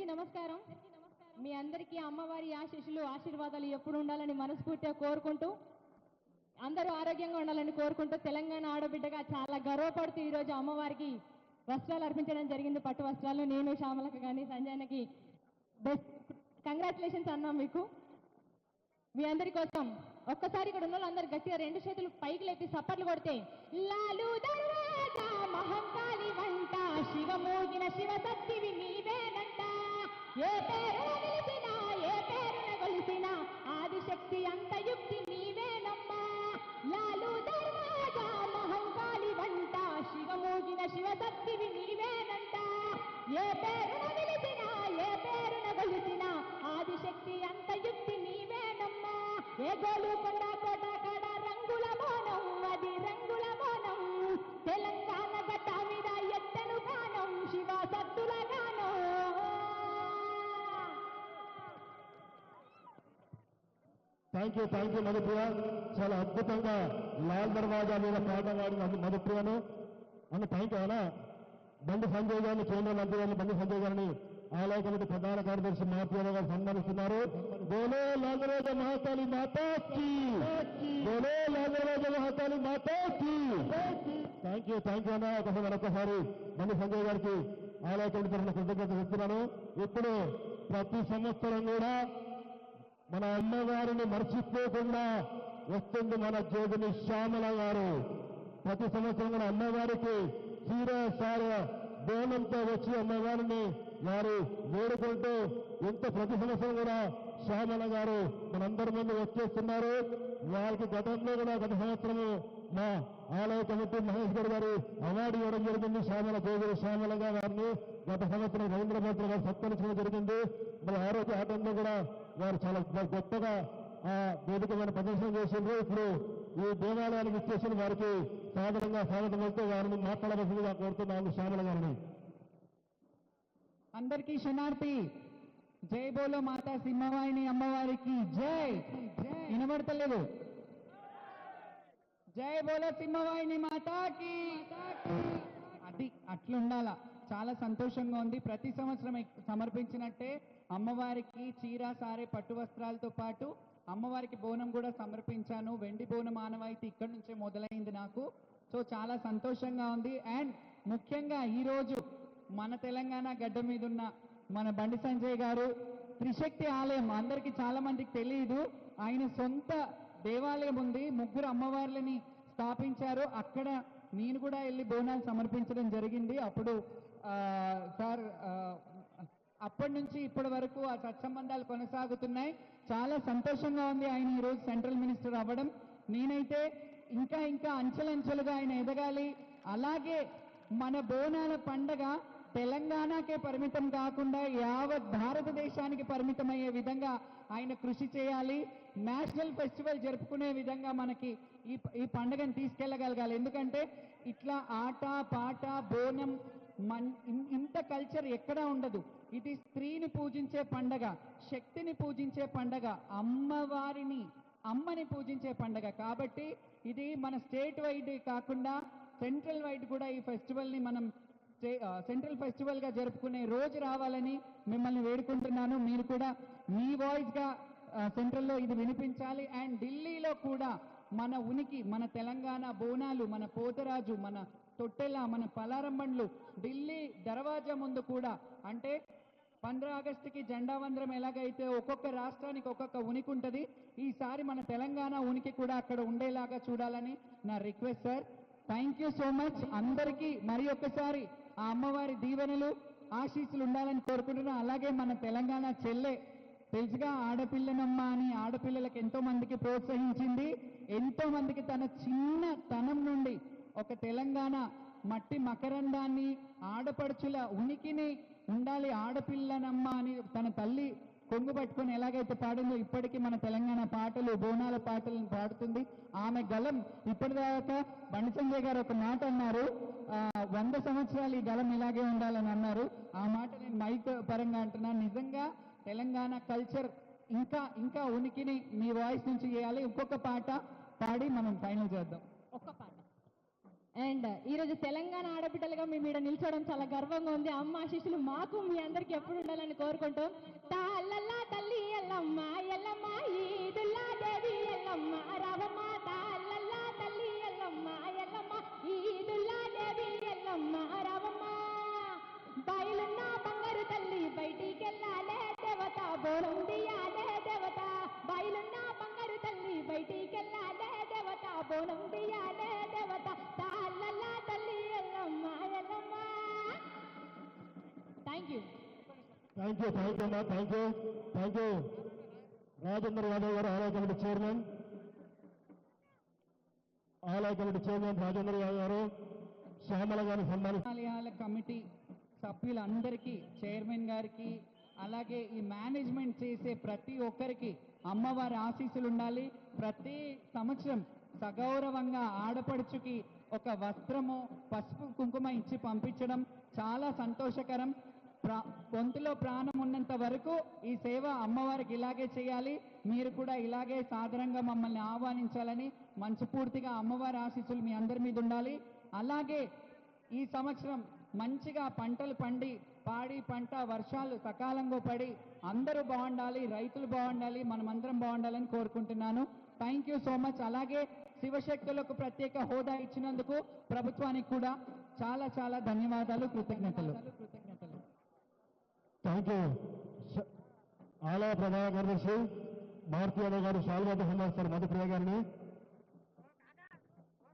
అందరికీ నమస్కారం. మీ అందరికీ అమ్మవారి ఆశీస్సులు ఆశీర్వాదాలు ఎప్పుడు ఉండాలని మనస్ఫూర్తిగా కోరుకుంటూ అందరూ ఆరోగ్యంగా ఉండాలని కోరుకుంటూ తెలంగాణ ఆడబిడ్డగా చాలా గర్వపడుతూ ఈరోజు అమ్మవారికి వస్త్రాలు అర్పించడం జరిగింది. పట్టు వస్త్రాలు నేను శ్యామలకు కానీ సంజయ్కి బెస్ట్. కంగ్రాచులేషన్స్ అన్నాం మీకు. మీ అందరి కోసం ఒక్కసారి ఇక్కడ ఉన్న వాళ్ళందరూ గట్టిగా రెండు చేతులు పైకి లేపి సప్పట్లు కొడితే లాలు దర్వాజా మహంకాళి వంట శివమోగిన శివ సత్తివి ఏ పేరు నిలిచినా ఏ పేరున కొలిసినా ఆదిశక్తి అంత యుక్తి నీవేనమ్మా. లాలు దర్వాజా మహంకాళి వంట శివమోగిన శివ నీవేనంట. ఏ పేరున నిలిచినా ఏ పేరున కొలిసినా ఆదిశక్తి అంత యుక్తి నీవేనమ్మా. ఏ గోలు గోలుకొండ కోట thank you thank you Madhupriya చాలా అద్భుతంగా లాల్ దర్వాజా మీద పాట పాడిన మధుప్రియను అన్న థ్యాంక్ యూ అలా బండి సంజయ్ గారిని కేంద్ర మంత్రి గారిని బండి సంజయ్ గారిని ఆలయ కమిటీ ప్రధాన కార్యదర్శి మహాత్మ గారు సన్మానిస్తున్నారు. బోలో లాగరాజ మహాకాళి మాతాకి బోలో లాగరాజ మహాకాళి మాతాకి థ్యాంక్ యూ థ్యాంక్ యూ అన్న. ఒకసారి మరొకసారి బండి సంజయ్ గారికి ఆలయ కమిటీ తరఫున కృతజ్ఞత చెప్తున్నాను. ఇప్పుడు ప్రతి సంవత్సరం కూడా మన అమ్మవారిని మర్చిపోకుండా వస్తుంది మన జోగిని శ్యామల గారు. ప్రతి సంవత్సరం కూడా అమ్మవారికి చీర సార బోనంతో వచ్చి అమ్మవారిని వారు వేడుకుంటూ ఇంత ప్రతి సంవత్సరం కూడా శ్యామల గారు మనందరి ముందు వచ్చేస్తున్నారు. వాళ్ళకి గతంలో కూడా గత సంవత్సరము మా ఆలయ కమిటీ మహేష్ గారు గారు అవార్డు ఇవ్వడం జరిగింది. శ్యామల జోగులు శ్యామలగా వారిని గత సంవత్సరం రవీంద్ర గారు సత్కరించడం జరిగింది. మరి ఆరోగ్య ఆటంలో కూడా వారు చాలా గొప్పగా ఆ వేదిక మీద ప్రదర్శన చేసిండ్రు. ఇప్పుడు ఈ దేవాలయానికి ఇచ్చేసిన వారికి సాధారణంగా స్వాగతం వస్తే వారిని మాట్లాడవలసిందిగా కోరుతున్నాను శ్యామల గారిని. అందరికీ శనార్థి జై బోలో మాతా సింహవాయిని అమ్మవారికి జై. వినబడతలేదు. జై బోలో సింహవాహిని మాతాకి. అది అట్లుండాల? చాలా సంతోషంగా ఉంది. ప్రతి సంవత్సరం సమర్పించినట్టే అమ్మవారికి చీర సారే పట్టు వస్త్రాలతో పాటు అమ్మవారికి బోనం కూడా సమర్పించాను. వెండి బోనం ఆనవాయితీ ఇక్కడి నుంచే మొదలైంది నాకు. సో చాలా సంతోషంగా ఉంది. అండ్ ముఖ్యంగా ఈ రోజు మన తెలంగాణ గడ్డ మీద ఉన్న మన బండి సంజయ్ గారు త్రిశక్తి ఆలయం అందరికీ చాలా మందికి తెలియదు ఆయన సొంత దేవాలయం ఉంది. ముగ్గురు అమ్మవార్లని స్థాపించారు. అక్కడ నేను కూడా వెళ్ళి బోనాలు సమర్పించడం జరిగింది. అప్పుడు సార్ అప్పటి నుంచి ఇప్పటి వరకు ఆ సత్సంబంధాలు కొనసాగుతున్నాయి. చాలా సంతోషంగా ఉంది ఆయన ఈరోజు సెంట్రల్ మినిస్టర్ అవ్వడం. నేనైతే ఇంకా ఇంకా అంచెలంచెలుగా ఆయన ఎదగాలి. అలాగే మన బోనాల పండగ తెలంగాణకే పరిమితం కాకుండా యావత్ భారతదేశానికి పరిమితమయ్యే విధంగా ఆయన కృషి చేయాలి. నేషనల్ ఫెస్టివల్ జరుపుకునే విధంగా మనకి ఈ ఈ పండుగను తీసుకెళ్ళగలగాలి. ఎందుకంటే ఇట్లా ఆట పాట బోనం మన్ ఇంత కల్చర్ ఎక్కడా ఉండదు. ఇది స్త్రీని పూజించే పండగ శక్తిని పూజించే పండగ అమ్మవారిని అమ్మని పూజించే పండగ. కాబట్టి ఇది మన స్టేట్ వైడ్ కాకుండా సెంట్రల్ వైడ్ కూడా ఈ ఫెస్టివల్ని మనం సెంట్రల్ ఫెస్టివల్గా జరుపుకునే రోజు రావాలని మిమ్మల్ని వేడుకుంటున్నాను. మీరు కూడా మీ వాయిస్గా ఆ, సెంట్రల్లో ఇది వినిపించాలి. అండ్ ఢిల్లీలో కూడా మన ఉనికి మన తెలంగాణ బోనాలు మన పోతరాజు మన తొట్టెల మన పలారం బండ్లు ఢిల్లీ దర్వాజా ముందు కూడా. అంటే పంద్రా ఆగస్టుకి జెండా వందరం ఎలాగైతే ఒక్కొక్క రాష్ట్రానికి ఒక్కొక్క ఉనికి ఉంటుంది ఈసారి మన తెలంగాణ ఉనికి కూడా అక్కడ ఉండేలాగా చూడాలని నా request sir. Thank you so much. అందరికీ మరి ఒక్కసారి ఆ అమ్మవారి దీవెనలు ఆశీస్సులు ఉండాలని కోరుకుంటున్నాం. అలాగే మన తెలంగాణ చెల్లె తెలుసుగా ఆడపిల్లనమ్మ అని ఆడపిల్లలకు ఎంతో మందికి ప్రోత్సహించింది. ఎంతో మందికి తన చిన్న తనం నుండి ఒక తెలంగాణ మట్టి మకరందాన్ని ఆడపడుచుల ఉనికిని ఉండాలి ఆడపిల్లనమ్మ అని తన తల్లి కొంగు పట్టుకొని ఎలాగైతే పాడిందో ఇప్పటికీ మన తెలంగాణ పాటలు బోనాల పాటలను పాడుతుంది. ఆమె గలం ఇప్పటిదాకా బండి సంజయ్ గారు ఒక మాట అన్నారు. వంద సంవత్సరాలు ఈ గలం ఇలాగే ఉండాలని అన్నారు. ఆ మాట నేను మైక్ పరంగా అంటున్నాను నిజంగా తెలంగాణ కల్చర్ ఇంకా ఇంకా ఉనికిని మీ వాయిస్ నుంచి చేయాలి ఇంకొక పాట పాడి మనం ఫైనల్ చేద్దాం. ఒక్క పాట. అండ్ ఈరోజు తెలంగాణ ఆడబిడ్డలుగా మేము ఇక్కడ నిల్చోవడం చాలా గర్వంగా ఉంది. అమ్మ ఆశీస్సులు మాకు మీ అందరికి ఎప్పుడు ఉండాలని కోరుకుంటూ తాళ్ళల్లా తల్లి ఎల్లమ్మ ఎల్లమ్మ ఈదుల్లా దేవి ఎల్లమ్మ రవమ్మ తాళ్ళల్లా తల్లి ఎల్లమ్మ ఎల్లమ్మ ఈదుల్లా దేవి Yellamma thank you thank you thank you అమ్మా thank you thank you Rajendra Yadav గారు ఆలయ కమిటీ చైర్మన్. ఆలయ కమిటీ చైర్మన్ రాజేంద్ర యాదవ్ గారు శ్యామల గారిని ఆలయాల కమిటీ సభ్యులందరికీ చైర్మన్ గారికి అలాగే ఈ మేనేజ్మెంట్ చేసే ప్రతి ఒక్కరికి అమ్మవారి ఆశీస్సులు ఉండాలి. ప్రతి సంవత్సరం సగౌరవంగా ఆడపడుచుకి ఒక వస్త్రము పసుపు కుంకుమ ఇచ్చి పంపించడం చాలా సంతోషకరం. గొంతులో ప్రాణం ఉన్నంత వరకు ఈ సేవ అమ్మవారికి ఇలాగే చేయాలి. మీరు కూడా ఇలాగే సాధారణంగా మమ్మల్ని ఆహ్వానించాలని మనస్ఫూర్తిగా అమ్మవారి ఆశీస్సులు మీ అందరి మీద ఉండాలి. అలాగే ఈ సంవత్సరం మంచిగా పంటలు పండి పాడి పంట వర్షాలు సకాలంగా పడి అందరూ బాగుండాలి రైతులు బాగుండాలి మనమందరం బాగుండాలని కోరుకుంటున్నాను. థ్యాంక్ యూ సో మచ్ అలాగే శివశక్తులకు ప్రత్యేక హోదా ఇచ్చినందుకు ప్రభుత్వానికి కూడా చాలా చాలా ధన్యవాదాలు కృతజ్ఞతలు కృతజ్ఞతలు. థ్యాంక్ యూ ఆలయ ప్రధాన కార్యదర్శి భారతీయ గారు శాల్వాతో సన్మానిస్తారు మధుప్రియ గారిని